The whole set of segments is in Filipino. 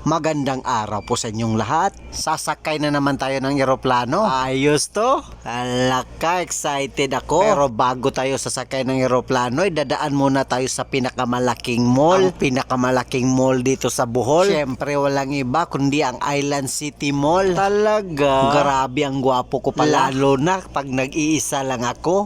Magandang araw po sa inyong lahat. Sasakay na naman tayo ng eroplano. Ayos to. Alaka, excited ako. Pero bago tayo sasakay ng eroplano, dadaan muna tayo sa pinakamalaking mall. Ang pinakamalaking mall dito sa Bohol. Siyempre, walang iba kundi ang Island City Mall. Talaga? Grabe, ang gwapo ko pala. Lalo na pag nag-iisa lang ako.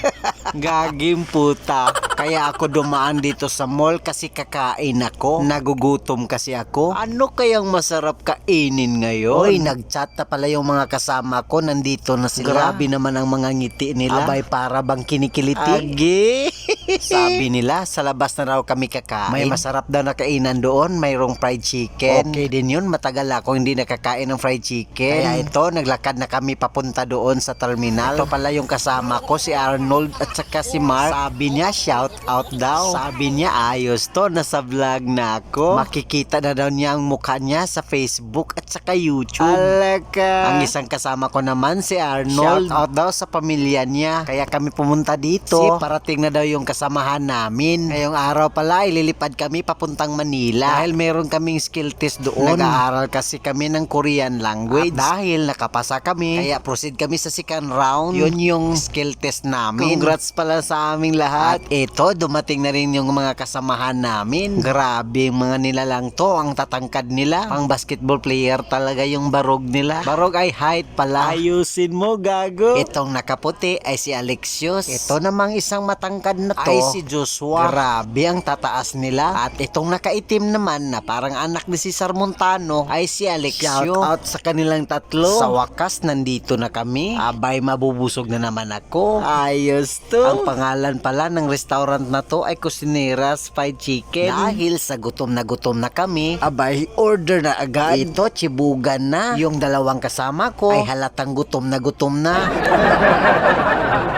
Gagim puta. Kaya ako dumaan dito sa mall kasi kakain ako. Nagugutom kasi ako. Ano kayang masarap kainin ngayon? Oy, nagchat na pala yung mga kasama ko. Nandito na sila. Grabe naman ang mga ngiti nila. Abay, para bang kinikiliti. Agi. Sabi nila, sa labas na raw kami kakain. May masarap daw na kainan doon. Mayroong fried chicken. Okay din yun. Matagal ako hindi nakakain ng fried chicken. Kaya ito, naglakad na kami papunta doon sa terminal. Ito pala yung kasama ko, si Arnold at saka si Mark. Sabi niya, shout out daw. Sabi niya, ayos to. Nasa vlog na ako. Makikita na daw niya ang mukha niya sa Facebook at saka YouTube. Alaka. Ang isang kasama ko naman, si Arnold. Shout out daw sa pamilya niya. Kaya kami pumunta dito. Si parating na daw yung kasamahan namin. Ngayong araw pala, ililipad kami papuntang Manila. Dahil meron kaming skill test doon. Nag-aaral kasi kami ng Korean language. At dahil nakapasa kami, kaya proceed kami sa second round. Yun yung skill test namin. Congrats pala sa aming lahat. At ito, dumating na rin yung mga kasamahan namin. Grabe, yung mga nilalang to. Ang tatangkad nila. Pang basketball player talaga yung barog nila. Barog ay height pala. Ayusin mo, gago. Itong nakaputi ay si Alexios. Ito namang isang matangkad na ay si Joshua. Grabe ang tataas nila. At itong nakaitim naman na parang anak ni Cesar Montano ay si Alexio. Shout out sa kanilang tatlo. Sa wakas, nandito na kami. Abay, mabubusog na naman ako. Ayos to. Ang pangalan pala ng restaurant na to ay Cocineras Fried Chicken. Dahil sa gutom na gutom na kami, abay, order na agad. Ito, chibugan na. Yung dalawang kasama ko ay halatang gutom na gutom na.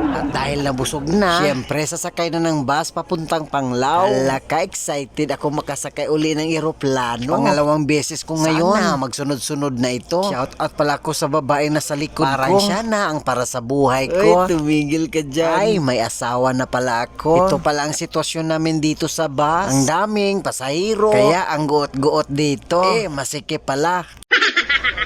At dahil nabusog na, syempre sasakay na ng bus papuntang Panglao. Alaka, excited ako makasakay uli ng eroplano. Pangalawang beses ko ngayon. Sana magsunod-sunod na ito. Shout out pala ko sa babae na sa likod Parang ko. siya na ang para sa buhay ko. Ay, tumigil ka dyan. Ay, may asawa na pala ako. Ito pala ang sitwasyon namin dito sa bus. Ang daming pasahero. Kaya ang guot-guot dito. Eh, masikip pala.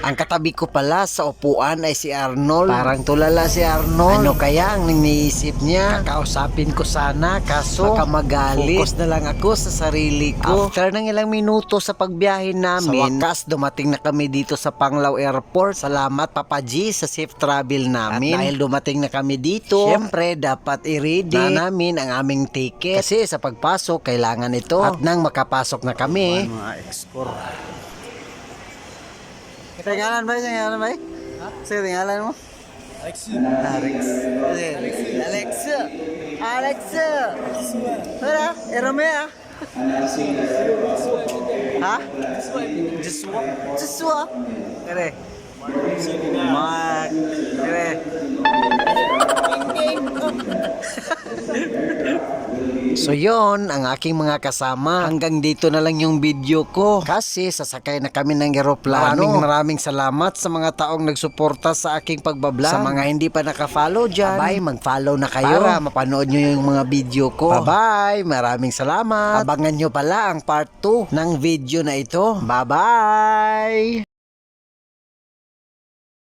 Ang katabi ko pala sa upuan ay si Arnold. Parang tulala si Arnold. Ano kaya ang iniisip niya? Kakausapin ko sana kaso baka magalit. Focus na lang ako sa sarili ko. After ng ilang minuto sa pagbiyahe namin, sa wakas dumating na kami dito sa Panglao Airport. Salamat Papa G sa safe travel namin. At dahil dumating na kami dito, syempre dapat i-ready na namin ang aming ticket. Kasi sa pagpasok, kailangan ito. At nang makapasok na kami, mga export. Tingalan ba? Tingalan ba? Ha? Sige, tingalan mo? Alex. Alex. Alex. Alex. Hala, Eromea. Ha? Joshua. Joshua. Kere. Mark. Kere. So yon ang aking mga kasama. Hanggang dito na lang yung video ko. Kasi sasakay na kami ng eroplano. Maraming maraming salamat sa mga taong nagsuporta sa aking pagbablog. Sa mga hindi pa naka-follow dyan. Bye, mag-follow na kayo. Para mapanood nyo yung mga video ko. Bye-bye. Maraming salamat. Abangan nyo pala ang part 2 ng video na ito. Bye-bye.